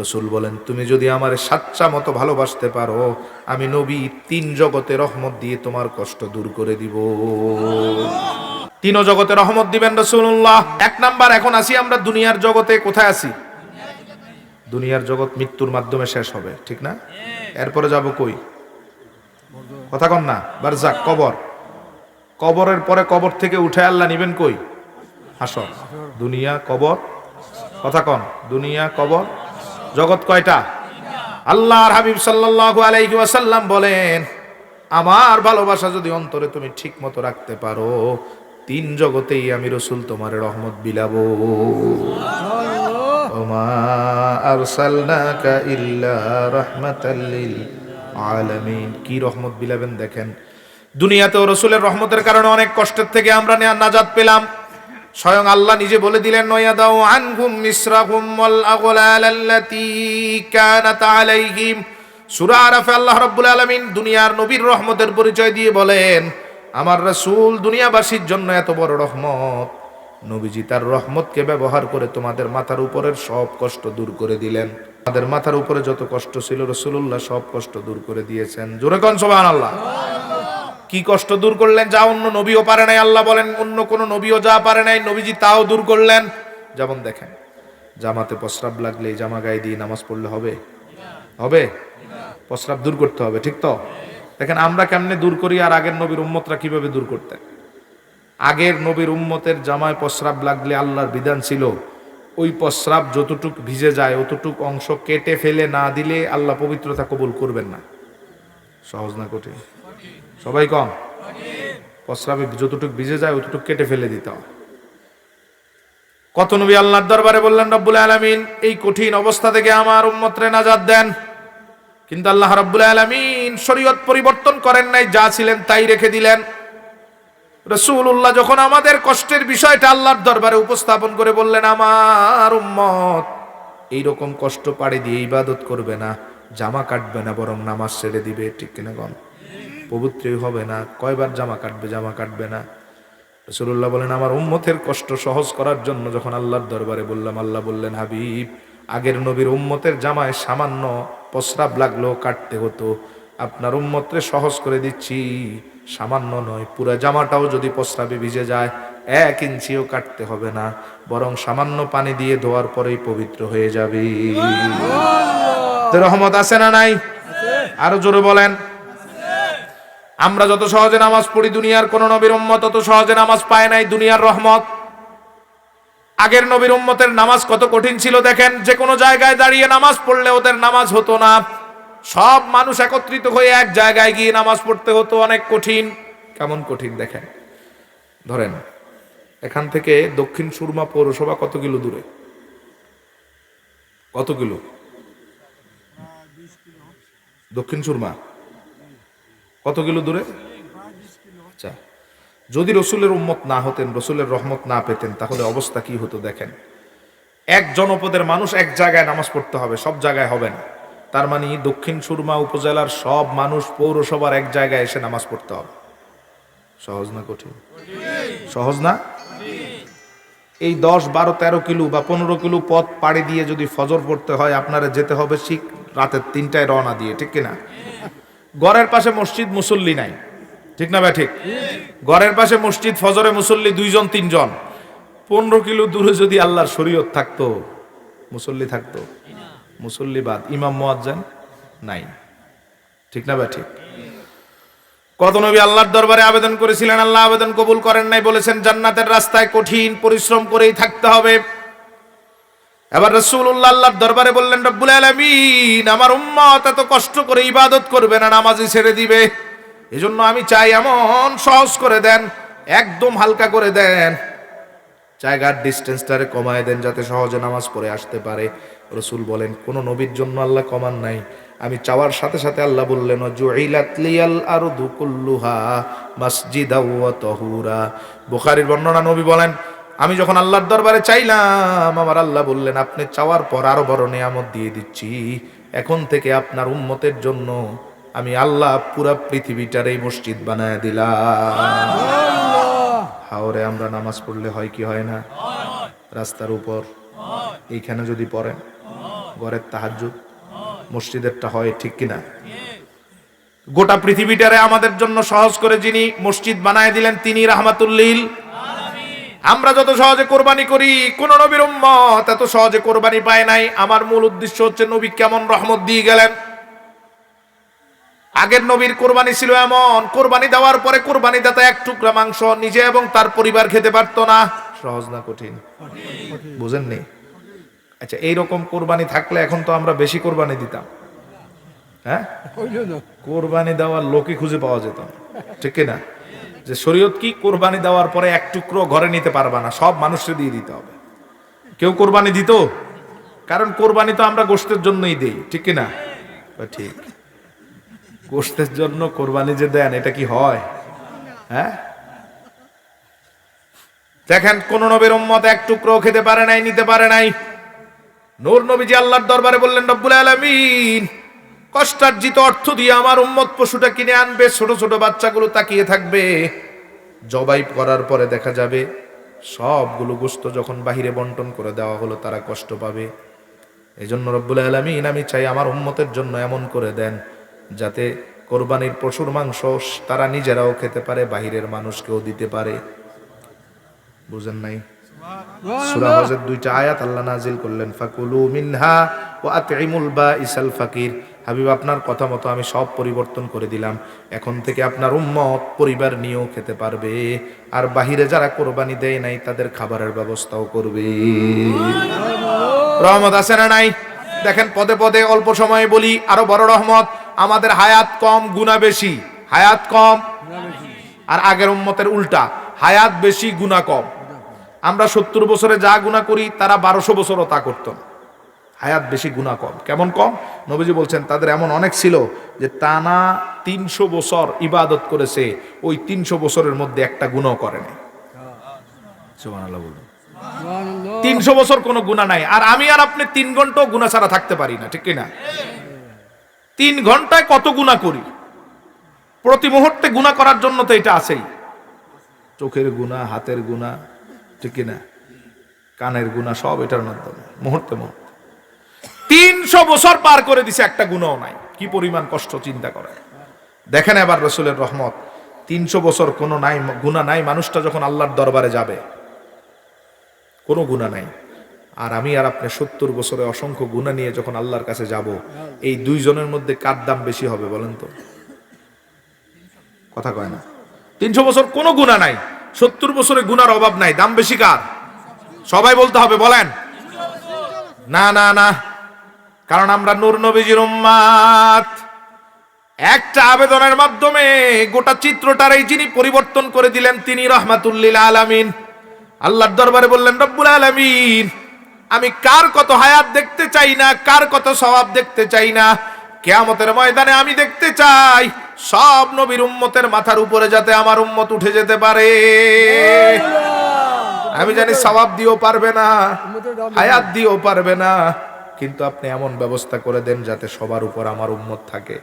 রসুল বলেন, তুমি যদি আমার সাচ্চা মতো ভালোবাসতে পারো, আমি নবী তিন জগতে রহমত দিয়ে তোমার কষ্ট দূর করে দিব। তিনও জগতে রহমত দিবেন রসুল্লাহ এক নাম্বার, এখন আসি আমরা দুনিয়ার জগতে, কোথায় আছি দুনিয়ার জগৎ মৃত্যুর মাধ্যমে শেষ হবে, ঠিক না? এরপরে যাব কই? কথা কন না, বারজাক, কবর। কবরের পরে কবর থেকে উঠে আল্লাহ নিবেন কই? হাসর। দুনিয়া, কবর। কথা কন, দুনিয়া, কবর। জগৎ কয়টা? আল্লাহর হাবিব সাল্লাল্লাহু আলাইহি ওয়াসাল্লাম বলেন আমার ভালোবাসা যদি অন্তরে তুমি ঠিক মতো রাখতে পারো তিন জগতেই আমি রসুল তোমার রহমত বিলাবো। ওমা আরসালনাকা ইল্লা রাহমাতাল লিল আলামিন। কি রহমত বিলাবেন দেখেন। দুনিয়াতেও রসুলের রহমতের কারণে অনেক কষ্টের থেকে আমরা না- নাজাত পেলাম। স্বয়ং আল্লাহ নিজে বলে দিলেন নয়াদাও আনহুম মিসরাহুম ওয়াল আগলাল আল্লাতী কানাত আলাইহিম। সূরা আরাফে আল্লাহ রাব্বুল আলামিন দুনিয়ার নবীর রহমতের পরিচয় দিয়ে বলেন, আমার রাসূল দুনিয়াবাসীর জন্য এত বড় রহমত। নবীজি তার রহমতকে ব্যবহার করে তোমাদের মাথার উপরের সব কষ্ট দূর করে দিলেন। আমাদের মাথার উপরে যত কষ্ট ছিল রসুল্লাহ সব কষ্ট দূর করে দিয়েছেন। জোরে কন সুবহানাল্লাহ। কি কষ্ট দূর করলেন? যা অন্য নবীও পারে নাই, আল্লাহ বলেন, অন্য কোন নবীও যা পারে নাই, নবীজি তাও দূর করলেন। যেমন দেখেন, জামাতে প্রস্রাব লাগলে জামা গায়ে দিয়ে নামাজ পড়লে হবে? হবে? প্রস্রাব দূর করতে হবে, ঠিক তো? দেখেন, আমরা কেমনে দূর করি আর আগের নবীর উম্মতরা কীভাবে দূর করতেন? আগের নবীর উম্মতের জামায় প্রস্রাব লাগলে আল্লাহর বিধান ছিল, ওই প্রস্রাব যতটুক ভিজে যায়, অতটুক অংশ কেটে ফেলে না দিলে আল্লাহ পবিত্রতা কবুল করবেন না। সহজ না কঠিন। সবাই কম। প্রস্রাবে যতটুক ভিজে যায়, অতটুক কেটে ফেলে দিতে কত নবী আল্লাহর দরবারে বললেন, রব্বুল আলামিন, এই কঠিন অবস্থা থেকে আমার উম্মতরে নাজাত দেন। কিন্তু আল্লাহ রব্বুল আলামিন শরীয়ত পরিবর্তন করেন নাই, যা ছিলেন তাই রেখে দিলেন। রসুল্লাহ যখন আমাদের কষ্টের বিষয়টা আল্লাহর দরবারে উপস্থাপন করে বললেন, আমার উম্মত, এইরকম কষ্ট পাড়ি দিয়ে ইবাদত করবে না। জামা কাটবে না, বরং নামাজ ছেড়ে দিবে, ঠিক কিনা কম পবিত্রই হবে না, কয়বার জামা কাটবে জামা কাটবে না? রসুল্লাহ বলেন, আমার উম্মতের কষ্ট সহজ করার জন্য যখন আল্লাহর দরবারে বললাম, আল্লাহ বললেন, হাবিব, আগের নবীর উম্মতের জামায় সামান্য প্রস্রাব লাগল, কাটতে হতো। আপনার উম্মতরে সহজ করে দিচ্ছি। সামান্য নয়, পুরো জামাটাও যদি প্রস্রাবে ভিজে যায়, এক ইঞ্চিও কাটতে হবে না। বরং সামান্য পানি দিয়ে ধোয়ার পরেই পবিত্র হয়ে যাবে। তো রহমত আছে না নাই? আরও জোরে বলেন। আমরা যত সহজে নামাজ পড়ি, দুনিয়ার কোন নবীর উম্মত তত সহজে নামাজ পায় নাই দুনিয়ার রহমত। আগের নবীর উম্মতের নামাজ কত কঠিন ছিল দেখেন যে কোনো জায়গায় দাঁড়িয়ে নামাজ পড়লে ওদের নামাজ হতো না। সব মানুষ একত্রিত হয়ে এক জায়গায় গিয়ে নামাজ পড়তে হতো, অনেক কঠিন। কেমন কঠিন দেখেন? ধরেন, এখান থেকে দক্ষিণ সুরমা পৌরসভা কত কিলো দূরে? কত কিলো? দক্ষিণ সুরমা। কত কিলো দূরে? আচ্ছা যদি রসুলের উম্মত না হতেন, রসুলের রহমত না পেতেন, তাহলে অবস্থা কি হতো দেখেন। এক জনপদের মানুষ এক জায়গায় নামাজ পড়তে হবে, সব জায়গায় হবে না। তার মানে দক্ষিণ সুরমা উপজেলার সব মানুষ পৌরসভার এক জায়গায় এসে নামাজ পড়তে হবে। সহজ না কঠিন? সহজ না? এই দশ, বারো, তেরো কিলো বা পনেরো কিলো পথ পাড়ি দিয়ে যদি ফজর পড়তে হয়, আপনারা যেতে হবে ঠিক রাতের তিনটায় রওনা দিয়ে, ঠিক কিনা? গড়ের পাশে মসজিদ, মুসল্লি নাই। ঠিক না ভাই, ঠিক? গড়ের পাশে মসজিদ, ফজরে মুসল্লি দুইজন, তিনজন। পনেরো কিলো দূরে যদি আল্লাহর শরীয়ত থাকতো, মুসল্লি থাকতো? মুসল্লি বাদ। ইমাম মোয়াজ্জান নাই। ঠিক না ভাই, ঠিক? কত নবী আল্লাহর দরবারে আবেদন করেছিলেন, আল্লাহ আবেদন কবুল করেন নাই, বলেছেন, জান্নাতের রাস্তায় কঠিন পরিশ্রম করেই থাকতে হবে। এবার রসুল্লাহ আল্লাহর দরবারে বললেন, রব্বুল আলামিন, আমার উম্মত এত কষ্ট করে ইবাদত করবে না নামাজি ছেড়ে দিবে। এজন্য আমি চাই এমন সহজ করে দেন, একদম হালকা করে দেন। জায়গার ডিস্টেন্সটারে কমায় দেন যাতে সহজে নামাজ পড়ে আসতে পারে। রসুল বলেন, কোন নবীর জন্য আল্লাহ কমান নাই। আমি চাওয়ার সাথে সাথে আল্লাহ বললেন বুখারীর বর্ণনা নবী বলেন আমি যখন আল্লাহর দরবারে চাইলাম আমার আল্লাহ বললেন আপনি চাওয়ার পর আরও বড় নিয়ামত দিয়ে দিচ্ছি। এখন থেকে আপনার উম্মতের জন্য আমি আল্লাহ পুরা পৃথিবীটার এই মসজিদ বানায় দিলাম। হাওরে আমরা নামাজ পড়লে হয় কি হয় না? রাস্তার উপর। এইখানে যদি পড়েন ঘরের তাহাজ্জুদ মসজিদেরটা হয় ঠিক কিনা? গোটা পৃথিবীটারে আমাদের জন্য সহজ করে যিনি মসজিদ বানায় দিলেন তিনি রাহমাতুল্লিল আমরা যত সহজে কোরবানি করি কোন নবীর উম্মত এত সহজে কোরবানি পায় নাই। আমার মূল উদ্দেশ্য হচ্ছে নবী কেমন রহমত দিয়ে গেলেন। আগের নবীর কোরবানি ছিল এমন কোরবানি দেওয়ার পরে কোরবানি দাতা এক টুকরা মাংস নিজে এবং তার পরিবার খেতে পারতো না। সহজ না কঠিন? বুঝেননি? আচ্ছা এইরকম কোরবানি থাকলে এখন তো আমরা বেশি কোরবানি দিতাম। হ্যাঁ? কোরবানি দেওয়ার লোকই খুঁজে পাওয়া যেত। ঠিক না যে শরীয়ত কি? কোরবানি দেওয়ার পরে এক টুকরো ঘরে নিতে পারবা না, সব মানুষকে দিয়ে দিতে হবে। কেউ কোরবানি দিত? কারণ কোরবানি তো আমরা গোষ্ঠের জন্যই দেই, ঠিক কি না ঠিক। গোষ্ঠের জন্য কোরবানি যে দেন, এটা কি হয়? হ্যাঁ? দেখেন, কোন নবীর উম্মত এক টুকরো খেতে পারে নাই, নিতে পারে নাই। নূর নবীজি আল্লাহর দরবারে বললেন, রব্বুল আলামিন। কষ্টার্জিত অর্থ দিয়ে আমার উম্মত পশুটা কিনে আনবে, ছোট ছোট বাচ্চাগুলো তাকিয়ে থাকবে। জবাই করার পরে দেখা যাবে, সবগুলো গোস্ত যখন বাহিরে বন্টন করে দেওয়া হলো, তারা কষ্ট পাবে। এই জন্য রব্বুল আলমিন আমি চাই আমার উম্মতের জন্য এমন করে দেন, যাতে কোরবানির পশুর মাংস তারা নিজেরাও খেতে পারে, বাহিরের মানুষকেও দিতে পারে। বুঝেন নাই? সূরা দুইটা আয়াত আল্লাহ নাজিল করলেন, ফাকুলু মিনহা ওয়া আতইমুল বাইসাল ফাকির। হাবিব, আপনার কথা মতো আমি সব পরিবর্তন করে দিলাম। এখন থেকে আপনার উম্মত পরিবার নিয়েও খেতে পারবে, আর বাহিরে যারা কোরবানি দেয় নাই তাদের খাবারের ব্যবস্থাও করবে। রহমত আছে না নাই? দেখেন, পদে পদে অল্প সময়ে বলি, আরও বড় রহমত, আমাদের হায়াত কম, গুণা বেশি। হায়াত কম, আর আগের উম্মতের উল্টা। হায়াত বেশি, গুণা কম। আমরা সত্তর বছরে যা গুণা করি তারা বারোশো বছরও তা করতো না। হায়াত বেশি গুণা কম। কেমন কম? নবীজি বলছেন তাদের এমন অনেক ছিল যে টানা তিনশো বছর ইবাদত করেছে ওই তিনশো বছরের মধ্যে একটা গুণও করে নাই বলুন। তিনশো বছর কোনো গুণা নাই। আর আমি আর আপনি তিন ঘন্টাও গুণা ছাড়া থাকতে পারি না ঠিক না? তিন ঘন্টায় কত গুণা করি? প্রতি মুহূর্তে গুণা করার জন্য তো এটা আছেই। চোখের গুণা হাতের গুণা ঠিক না কানের গুণা সব এটার মাধ্যমে, মুহূর্তে মুহূর্তে। তিনশো বছর পার করে দিছে, একটা গুণও নাই। কি পরিমাণ কষ্ট চিন্তা করে। দেখেন এবার রসুলের রহমত। তিনশো বছর কোনো নাই, গুণা নাই, মানুষটা যখন আল্লাহর দরবারে যাবে, কোনো গুণা নাই। আর আমি আর আপনি সত্তর বছরে অসংখ্য গুণা নিয়ে যখন আল্লাহর কাছে যাব, এই দুইজনের মধ্যে কার দাম বেশি হবে বলেন তো? কথা কয় না। তিনশো বছর কোনো গুণা নাই। সত্তর বছরে গুনার অভাব নাই, দাম বেশি কার? সবাই বলতে হবে, বলেন। না না না। কারণ আমরা নূর নবীজির উম্মাত। একটা আবেদনের মাধ্যমে গোটা চিত্রটার এই যিনি পরিবর্তন করে দিলেন, তিনি রহমাতুল্লিল আলামিন। আল্লাহর দরবারে বললেন, রব্বুল আলামিন, আমি কার কত হায়াত দেখতে চাই না, কার কত স্বভাব দেখতে চাই না? কেয়ামতের ময়দানে আমি দেখতে চাই সব নবীর উম্মতের মাথার উপরে যাতে আমার উম্মত উঠে যেতে পারে। আমি জানি সওয়াব দিয়েও পারবে না, হায়াত দিয়েও পারবে না, কিন্তু আপনি এমন ব্যবস্থা করে দেন যাতে সবার উপর আমার উম্মত থাকে।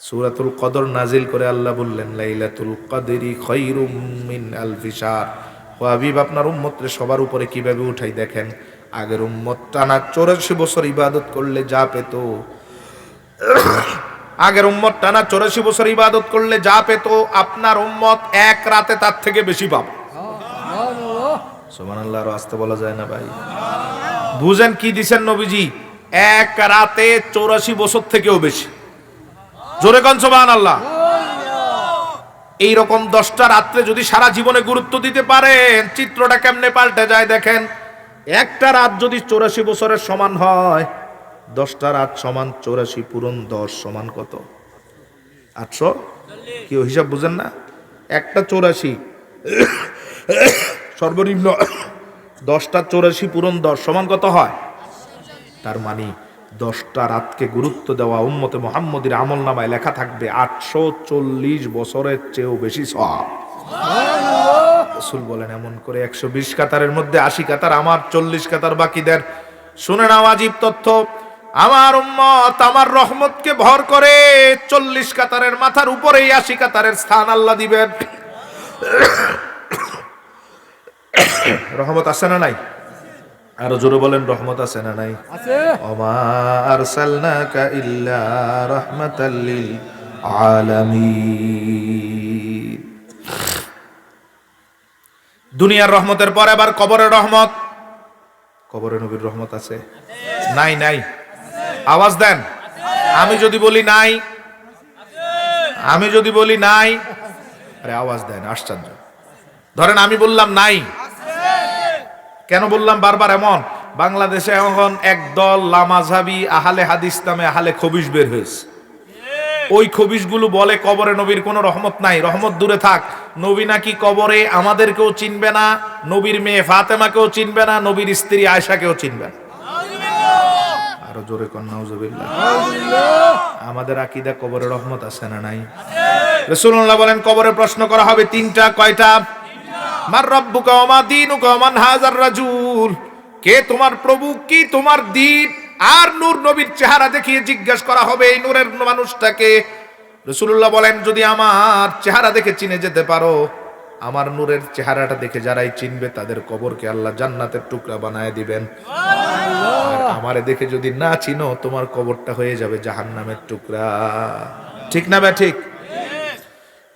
সূরাতুল কদর নাজিল করে আল্লাহ বললেন, লাইলাতুল কদরি খায়রুম মিন আলফি শাহর ও হাবিব, আপনার উম্মতরে সবার উপরে কীভাবে উঠাই দেখেন? আগের উম্মত টানা চৌরাশি বছর ইবাদত করলে যা পেত আগের উম্মত টানা চৌরাশি বছর ইবাদত করলে যা পেত আপনার উম্মত এক রাতে তার থেকে বেশি পাবে। সোমান আল্লাহ আসতে বলা যায় না ভাই। বুঝেন কি দিছেন নবীজি? এক রাতে চৌরাশি বছর থেকেও বেশি। জোরে কন সোমান আল্লাহ এইরকম দশটা রাত্রে যদি সারা জীবনে গুরুত্ব দিতে পারেন, চিত্রটা কেমনে পাল্টে যায় দেখেন। একটা রাত যদি চৌরাশি বছরের সমান হয় দশটা রাত সমান চৌরাশি পূরণ দশ সমান কত? আটশো? কেউ হিসাব বুঝেন না? একটা চৌরাশি। সর্বনিম্ন দশটা চৌরাশি পূরণ দশ সমান কত হয়? তার মানে দশটা রাতকে গুরুত্ব দেওয়া উম্মতে মোহাম্মদের আমল নামায় লেখা থাকবে আটশো চল্লিশ বছরের চেয়েও বেশি সব রসুল বলেন, এমন করে একশো বিশ কাতারের মধ্যে আশি কাতার, আমার চল্লিশ কাতার বাকিদের। শুনে নাও আজীব তথ্য। আমার উম্মত আমার রহমতকে ভর করে চল্লিশ কাতারের মাথার উপরেই আশি কাতারের স্থান আল্লাহ দিবেন। রহমত আছে না নাই? আরও জোরে বলেন রহমত আছে না নাই? ওমা আরসালনাকা ইল্লা রাহমাতাল লিল আলামিন। দুনিয়ার রহমতের পর এবার কবরের রহমত। কবরে নবীর রহমত আছে? নাই নাই। আওয়াজ দেন। আমি যদি বলি নাই, আমি যদি বলি নাই, আরে আওয়াজ দেন, আশ্চর্য। ধরেন আমি বললাম নাই। কেন বললাম বারবার এমন? বাংলাদেশে এখন একদল লামাঝাবি আহালে হাদিস নামে আহালে খবিশ বের হয়েছে। ওই খবিশগুলো বলে কবরে নবীর কোনো রহমত নাই। রহমত দূরে থাক। নবী নাকি কবরে আমাদেরকেও চিনবে না, নবীর মেয়ে ফাতেমাকেও চিনবে না, নবীর স্ত্রী আয়সাকেও চিনবে না। আরও জোরে আমাদের আকিদা কবরের রহমত আছে না নাই? রসুল্লাহ বলেন কবরে প্রশ্ন করা হবে তিনটা কয়টা? মার রব্বুকা ওমা দীনুকা ওমান হাজার রাজুল। কে তোমার প্রভু কি তোমার দ্বীপ আর নূর নবীর চেহারা দেখিয়ে জিজ্ঞেস করা হবে এই নূরের মানুষটাকে। রসুল্লাহ বলেন যদি আমার চেহারা দেখে চিনে যেতে পারো আমার নূরের চেহারাটা দেখে যারাই চিনবে তাদের কবরকে আল্লাহ জান্নাতের টুকরা বানায় দিবেন। আমারে দেখে যদি না চিনো, তোমার কবরটা হয়ে যাবে জাহান্নামের টুকরা। ঠিক না বে ঠিক?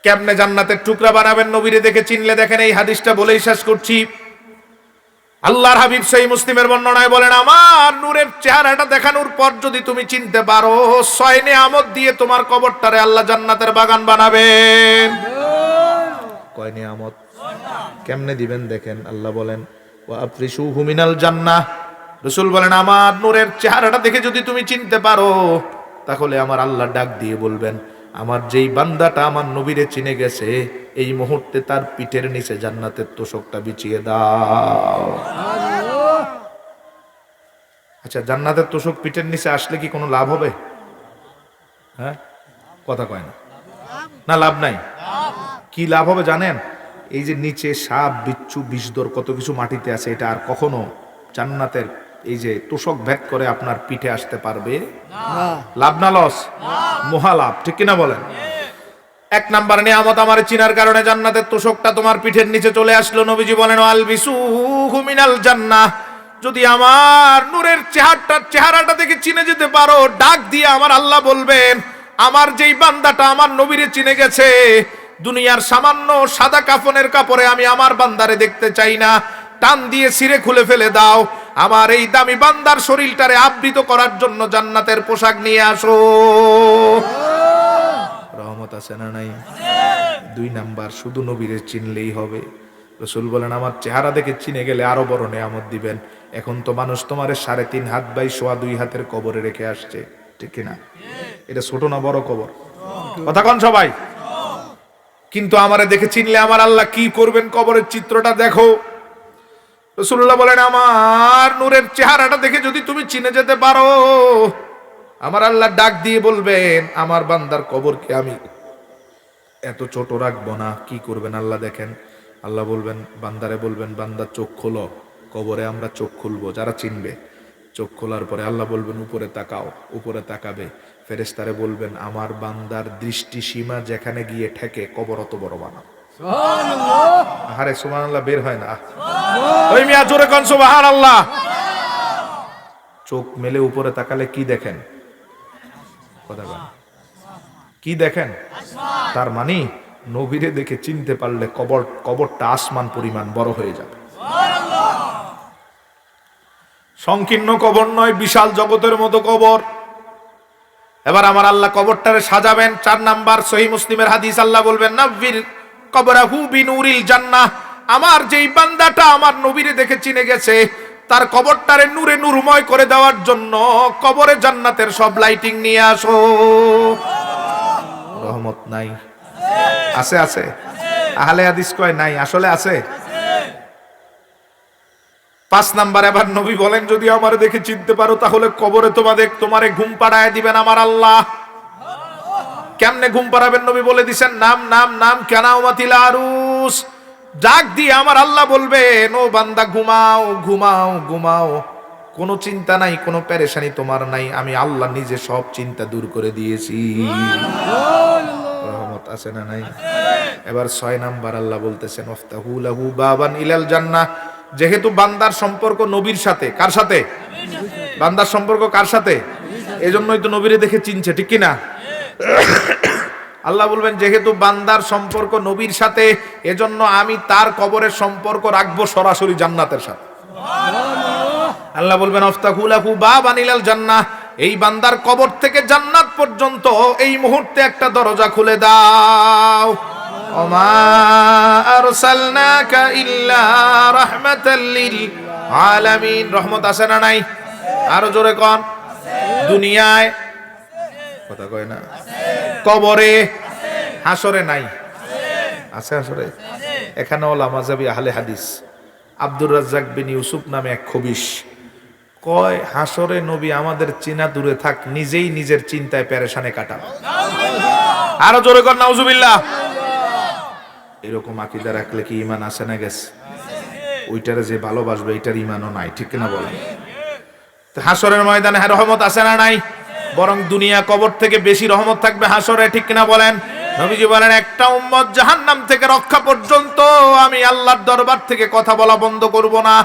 কেমনে জান্নাতের টুকরা বানাবেন নবীরে দেখে চিনলে দেখেন, এই হাদিসটা বলেই শেষ করছি। আল্লাহর হাবিব সেই মুসলিমের বর্ণনায় বলেন, আমার নূরের চেহারাটা দেখানোর পর যদি তুমি চিনতে পারো ছয় নিয়ামত দিয়ে তোমার কবরটারে আল্লাহ জান্নাতের বাগান বানাবেন। কয় নিয়ামত। কেমনে দিবেন দেখেন, আল্লাহ বলেন ও হুমিনাল জান্নাহ। রসুল বলেন, আমার নূরের চেহারাটা দেখে যদি তুমি চিনতে পারো, তাহলে আমার আল্লাহ ডাক দিয়ে বলবেন, আমার যেই বান্দাটা আমার নবীরে চিনে গেছে, এই মুহূর্তে তার পিঠের নিচে জান্নাতের তোষকটা বিছিয়ে দাও। আচ্ছা জান্নাতের তোষক পিঠের নিচে আসলে কি কোনো লাভ হবে? হ্যাঁ? কথা কয় না। না, লাভ নাই? কি লাভ হবে জানেন? এই যে নিচে সাপ বিচ্ছু বিষদর কত কিছু মাটিতে আছে এটা আর কখনো জান্নাতের এই যে তোষক ভেদ করে আপনার পিঠে আসতে পারবে? লাভ না লস? মহা লাভ ঠিক কিনা বলেন? এক নাম্বার নিয়ামত আমার চিনার কারণে জান্নাতের তোষকটা তোমার পিঠের নিচে চলে আসলো নবীজি বলেন আল বিসু হুমিনাল জান্নাহ। যদি আমার নূরের চেহারাটা চেহারাটা দেখে চিনে যেতে পারো ডাক দিয়ে আমার আল্লাহ বলবেন আমার যেই বান্দাটা আমার নবীরে চিনে গেছে দুনিয়ার সামান্য সাদা কাফনের কাপড়ে আমি আমার বান্দারে দেখতে চাই না। টান দিয়ে ছিঁড়ে খুলে ফেলে দাও। আমার এই দামি বান্দার শরীরটারে আবৃত করার জন্য জান্নাতের পোশাক নিয়ে আসো। রহমত আছে না নাই? দুই নাম্বার, শুধু নবীরে চিনলেই হবে। রসুল বলেন, আমার চেহারা দেখে চিনে গেলে আরও বড় নেয়ামত দিবেন। এখন তো মানুষ তোমার সাড়ে তিন হাত বাই সোয়া দুই হাতের কবরে রেখে আসছে। ঠিক কিনা? এটা ছোট না বড় কবর? কথা কন সবাই। কিন্তু আমারে দেখে চিনলে আমার আল্লাহ কি করবেন কবরের চিত্রটা দেখো। রসুল্লাহ বলেন, আমার নূরের চেহারাটা দেখে যদি তুমি চিনে যেতে পারো, আমার আল্লাহ ডাক দিয়ে বলবেন, আমার বান্দার কবর কবরকে আমি এত ছোট রাখব না, কি করবেন আল্লাহ দেখেন? আল্লাহ বলবেন, বান্দারে বলবেন, বান্দা চোখ খোলো, কবরে আমরা চোখ খুলবো, যারা চিনবে। চোখ খোলার পরে আল্লাহ বলবেন, উপরে তাকাও, উপরে তাকাবে। ফেরেস্তারে বলবেন আমার বান্দার দৃষ্টি সীমা যেখানে গিয়ে ঠেকে কবর অত বড় বানাও। আহারে সুমান আল্লাহ বের হয় না। ওই মিয়া জোরে কন সুবাহান আল্লাহ চোখ মেলে উপরে তাকালে কি দেখেন? কথা। কি দেখেন? তার মানে নবীরে দেখে চিনতে পারলে কবর কবরটা আসমান পরিমাণ বড় হয়ে যাবে। সংকীর্ণ কবর নয় বিশাল জগতের মতো কবর। এবার আমার আল্লাহ কবরটারে সাজাবেন, চার নাম্বার সহি মুসলিমের হাদিস আল্লাহ বলবেন নব্বির কবরাহু বিনুরিল জান্নাহ। আমার যেই বান্দাটা আমার নবীরে দেখে চিনে গেছে, তার কবরটারে নূরে নূরময় করে দেওয়ার জন্য কবরে জান্নাতের সব লাইটিং নিয়ে আসো। রহমত নাই। আছে আছে। আহলে হাদিস কয় নাই? আসলে আছে? পাঁচ নাম্বার, এবার নবী বলেন, যদি আমার দেখে চিনতে পারো, তাহলে কবরে তোমাদের, তোমারে ঘুম পাড়ায় দিবেন আমার আল্লাহ। কেমনে ঘুম পাড়াবেন নবী বলে দিছেন, নাম নাম নাম কেনাউমাতিল আরুস। ডাক দিয়ে আমার আল্লাহ বলবেন ও বান্দা, ঘুমাও ঘুমাও ঘুমাও। কোনো চিন্তা নাই, কোনো প্যারেশানি তোমার নাই। আমি আল্লাহ নিজে সব চিন্তা দূর করে দিয়েছি। রহমত আছে না নাই? এবার ছয় নাম্বার আল্লাহ বলতেছেন ওফতাহু লাহু বাবান ইলাল জান্নাহ। যেহেতু বান্দার সম্পর্ক নবীর সাথে, কার সাথে? বান্দার সম্পর্ক কার সাথে? এজন্যই তো নবীরে দেখে চিনছে, ঠিক কি না আল্লাহ বলবেন, যেহেতু বান্দার সম্পর্ক নবীর সাথে, এজন্য আমি তার কবরের সম্পর্ক রাখব সরাসরি জান্নাতের সাথে। আল্লাহ বলবেন অফতাকুলাকু বা বানিলাল জান্নাহ। এই বান্দার কবর থেকে জান্নাত পর্যন্ত এই মুহূর্তে একটা দরজা খুলে দাও। ইল্লা রাহমাতাল লিল আলামিন রহমত আছে না নাই? আরও জোরে কোন। দুনিয়ায় কথা কয় না। কবরে হাসরে নাই। আছে হাসরে এখানে ওলা মাজাবি আহলে হাদিস। আব্দুর রাজ্জাক বিন ইউসুফ নামে এক খবিশ কয় হাসরে নবী আমাদের চিনা দূরে থাক, নিজেই নিজের চিন্তায় পেরেশানে কাটান। আরও জোরে কর নাউজুবিল্লাহ। এরকম আকিদা রাখলে কি ইমান আছে না গেছে? ওইটারে যে ভালোবাসবে, এটার ইমানও নাই, ঠিক না বলেন? হাসরের ময়দানে হ্যাঁ রহমত আছে না নাই? বরং দুনিয়া কবর থেকে বেশি রহমত থাকবে হাসরে ঠিক কিনা বলেন? নবীজি বলেন, একটা উম্মত জাহান্নাম থেকে রক্ষা পর্যন্ত আমি আল্লাহর দরবার থেকে কথা বলা বন্ধ করব না।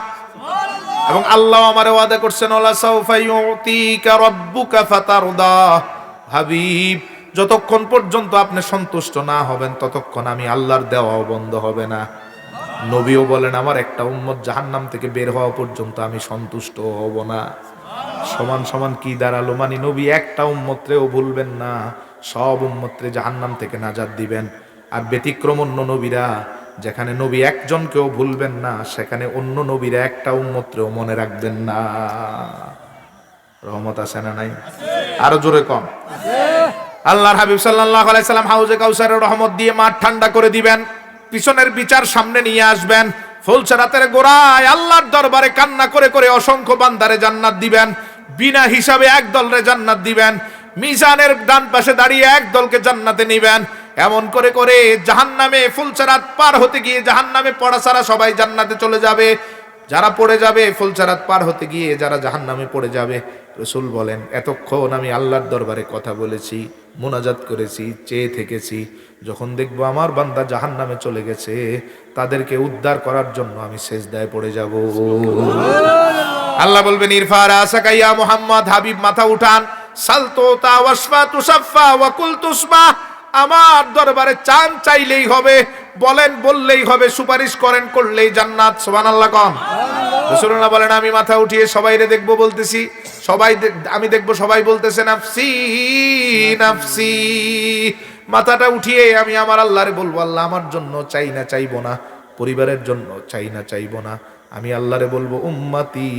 এবং আল্লাহ আমারে ওয়াদা করছেন, ওলা সাউফা ইউতিকা রাব্বুকা ফাতারদা। হাবিব যতক্ষণ পর্যন্ত আপনি সন্তুষ্ট না হবেন, ততক্ষণ আমি আল্লাহর দেওয়াও বন্ধ হবে না। নবীও বলেন, আমার একটা উম্মত জাহান্নাম থেকে বের হওয়া পর্যন্ত আমি সন্তুষ্ট হব না। সমান সমান কি দাঁড়াল? মানে নবী একটা উম্মত্রেও ভুলবেন না, সব উম্মত্রে জাহান্নাম থেকে নাজাদ দিবেন। আর ব্যতিক্রম অন্য নবীরা, যেখানে নবী একজনকেও ভুলবেন না, সেখানে অন্য নবীরা একটা উম্মত্রেও মনে রাখবেন না। রহমত আছে না নাই? আরও জোরে কম। আল্লাহর হাবিব সাল্লাল্লাহু আলাইহি সাল্লাম হাউজে কাউসারের রহমত দিয়ে মাঠ ঠান্ডা করে দিবেন। পিছনের বিচার সামনে নিয়ে আসবেন। ফুলছে রাতের গোড়ায় আল্লাহর দরবারে কান্না করে করে অসংখ্য বান্দারে জান্নাত দিবেন। বিনা হিসাবে এক দলরে জান্নাত দিবেন। মিজানের ডান পাশে দাঁড়িয়ে এক দলকে জান্নাতে নিবেন। এমন করে করে জাহান্নামে ফুলচারাত পার হতে গিয়ে জাহান্নামে পড়া সারা সবাই জান্নাতে চলে যাবে। যারা পড়ে যাবে ফুলচারাত পার হতে গিয়ে যারা জাহান্নামে পড়ে যাবে রসুল বলেন এতক্ষণ আমি আল্লাহর দরবারে কথা বলেছি মোনাজাত করেছি চেয়ে থেকেছি। যখন দেখব আমার বান্দা জাহান্নামে চলে গেছে তাদেরকে উদ্ধার করার জন্য আমি শেষদায় পড়ে যাব। আল্লাহ বলবেন ইরফার আসাকাইয়া মোহাম্মদ হাবিব মাথা উঠান। সালতো তা ওয়াসফা তুসাফা ওয়াকুল তুসমা আমার দরবারে চান চাইলেই হবে বলেন বললেই হবে সুপারিশ করেন করলেই জান্নাত সুবহানাল্লাহ কন। রাসূলুল্লাহ বলেন আমি মাথা উঠিয়ে সবাইরে দেখব বলতেছি সবাই আমি দেখব সবাই বলতেছে নাফসি নাফসি মাথাটা উঠিয়ে আমি আমার আল্লাহরে বলব আল্লাহ আমার জন্য চাই না চাইব না পরিবারের জন্য চাই না চাইব না আমি আল্লাহরে বলব উম্মাতি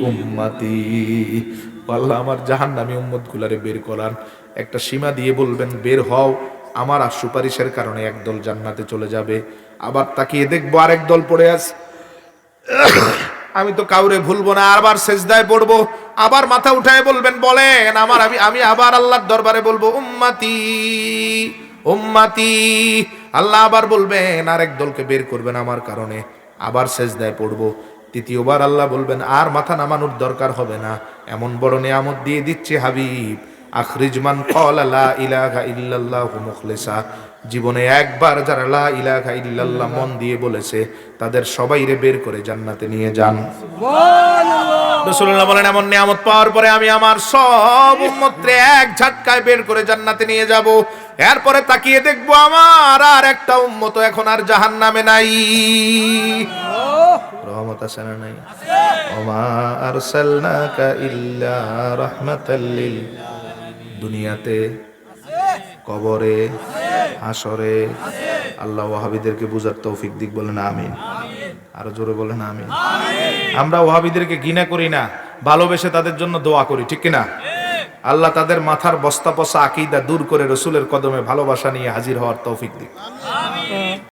উম্মাতি আল্লাহ আমার জাহান্নামী উম্মত গুলারে বের করান একটা সীমা দিয়ে বলবেন বের হও আমার আর সুপারিশের কারণে একদল জান্নাতে চলে যাবে। আবার তাকিয়ে দেখব আরেক দল পড়ে আছে। আমি তো কাউরে ভুলবো না আবার সেজদায় পড়ব। আবার মাথা উঠায় বলবেন, বলেন আমার, আমি আমি আবার আল্লাহর দরবারে বলব, উম্মাতি উম্মাতি। আল্লাহ আবার বলবেন, আরেক দলকে বের করবেন আমার কারণে, আবার সেজদায় পড়ব। তৃতীয়বার আল্লাহ বলবেন, আর মাথা নামানোর দরকার হবে না। এমন বড় নিয়ামত দিয়ে দিচ্ছে হাবিব। আখরিজমান কল লা ইলাহা ইল্লাল্লাহু মুখলিসা। জীবনে একবার যারা লা ইলাহা ইল্লাল্লাহ মন দিয়ে বলেছে তাদের সবাইরে বের করে জান্নাতে নিয়ে যান। রাসূলুল্লাহ বলেন এমন নিয়ামত পাওয়ার পরে আমি আমার সব উম্মতরে এক ঝটকায় বের করে জান্নাতে নিয়ে যাব। এরপরে তাকিয়ে দেখব আমার আর একটা উম্মত এখন আর জাহান্নামে নাই। রহমত আছে না নাই? ওমা আরসালনাকা ইল্লা রাহমাতাল লিল দুনিয়াতে, কবরে হাসরে আল্লাহ ওয়াহাবিদেরকে বুঝার তৌফিক দিক বলেন আমিন। আরও জোরে বলেন আমিন। আমরা ওয়াহাবিদেরকে ঘৃণা করি না, ভালোবেসে তাদের জন্য দোয়া করি, ঠিক কিনা? আল্লাহ তাদের মাথার বস্তা পসা আকিদা দূর করে রসুলের কদমে ভালোবাসা নিয়ে হাজির হওয়ার তৌফিক দিক।